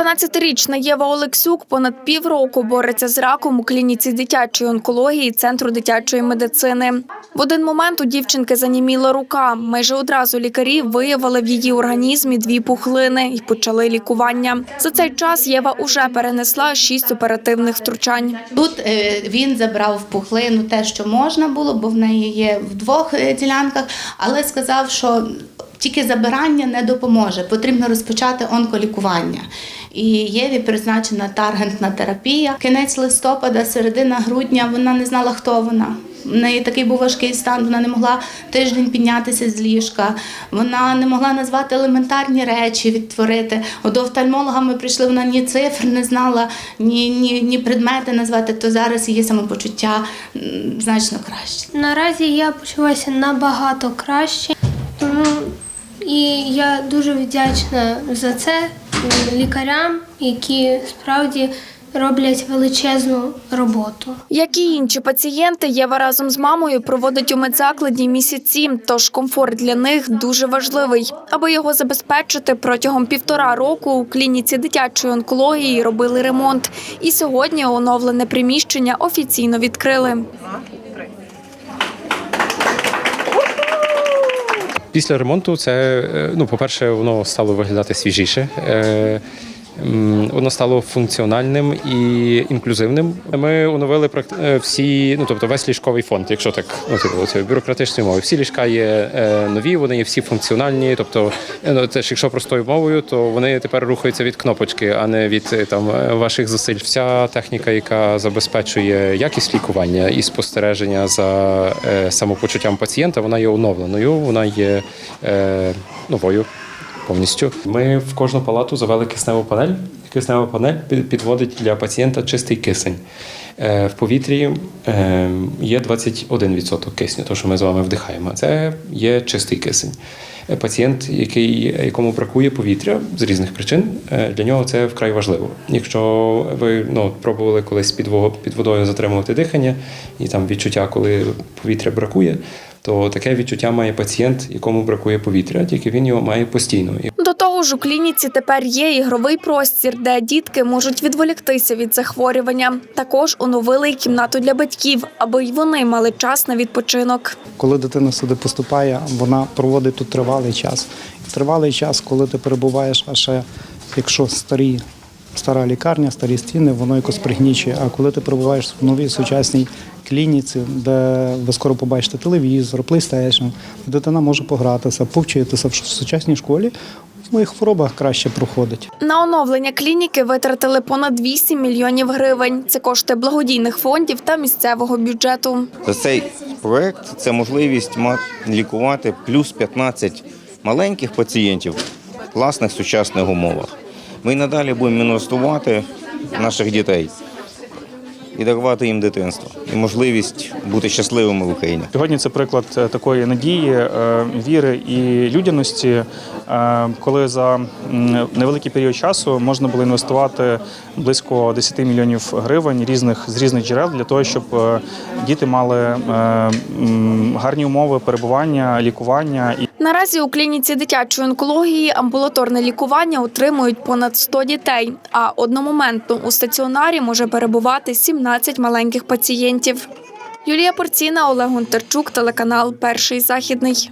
12-річна Єва Олексюк понад півроку бореться з раком у клініці дитячої онкології Центру дитячої медицини. В один момент у дівчинки заніміла рука. Майже одразу лікарі виявили в її організмі дві пухлини і почали лікування. За цей час Єва уже перенесла шість оперативних втручань. Тут е, він забрав пухлину те, що можна було, бо в неї є в двох е, ділянках, але сказав, що тільки забирання не допоможе. Потрібно розпочати онколікування. І Єві призначена таргентна терапія. Кінець листопада, середина грудня, вона не знала, хто вона. В неї такий був важкий стан, вона не могла тиждень піднятися з ліжка, вона не могла назвати елементарні речі, відтворити. От До офтальмолога ми прийшли, вона ні цифр не знала, ні, ні, ні предмети назвати, то зараз її самопочуття значно краще. Наразі я почуваюся набагато краще, і я дуже вдячна за це лікарям, які справді роблять величезну роботу. Як і інші пацієнти, Єва разом з мамою проводить у медзакладі місяці, тож комфорт для них дуже важливий. Аби його забезпечити, протягом півтора року у клініці дитячої онкології робили ремонт. І сьогодні оновлене приміщення офіційно відкрили. Після ремонту це, е, ну, по-перше, воно стало виглядати свіжіше. Воно стало функціональним і інклюзивним. Ми оновили е, всі, ну тобто весь ліжковий фонд, якщо так ну, типу, бюрократичною мовою. Всі ліжка є е, нові, вони є всі функціональні. Тобто, е, ну, це ж якщо простою мовою, то вони тепер рухаються від кнопочки, а не від там ваших зусиль. Вся техніка, яка забезпечує якість лікування і спостереження за самопочуттям пацієнта, вона є оновленою, вона є е, новою. Повністю ми в кожну палату завели кисневу панель. Киснева панель підводить для пацієнта чистий кисень. Е, В повітрі е, є 21% кисню, то що ми з вами вдихаємо. Це є чистий кисень. Е, Пацієнт, який, якому бракує повітря з різних причин, е, для нього це вкрай важливо. Якщо ви ну, пробували колись під, під водою затримувати дихання і там відчуття, коли повітря бракує, то таке відчуття має пацієнт, якому бракує повітря, тільки він його має постійно. Того ж, у клініці тепер є ігровий простір, де дітки можуть відволіктися від захворювання. Також оновили й кімнату для батьків, аби й вони мали час на відпочинок. Коли дитина сюди поступає, вона проводить тут тривалий час. Тривалий час, коли ти перебуваєш, а ще якщо старі, стара лікарня, старі стіни, воно якось пригнічує. А коли ти перебуваєш в новій сучасній клініці, де ви скоро побачите телевізор, PlayStation, дитина може погратися, повчитися в сучасній школі, моїх хворобах краще проходить. На оновлення клініки витратили понад 8 мільйонів гривень. Це кошти благодійних фондів та місцевого бюджету. То цей проект це можливість лікувати плюс 15 маленьких пацієнтів в класних сучасних умовах. Ми й надалі будемо інвестувати наших дітей і дарувати їм дитинство і можливість бути щасливими в Україні. Сьогодні це приклад е, такої надії, е, віри і людяності, е, коли за невеликий період часу можна було інвестувати близько 10 мільйонів гривень різних з різних джерел для того, щоб діти мали гарні умови перебування, лікування і Наразі у клініці дитячої онкології амбулаторне лікування отримують понад 100 дітей, а одномоментно у стаціонарі може перебувати 17 маленьких пацієнтів. Юлія Порціна, Олег Гонтарчук, телеканал Перший західний.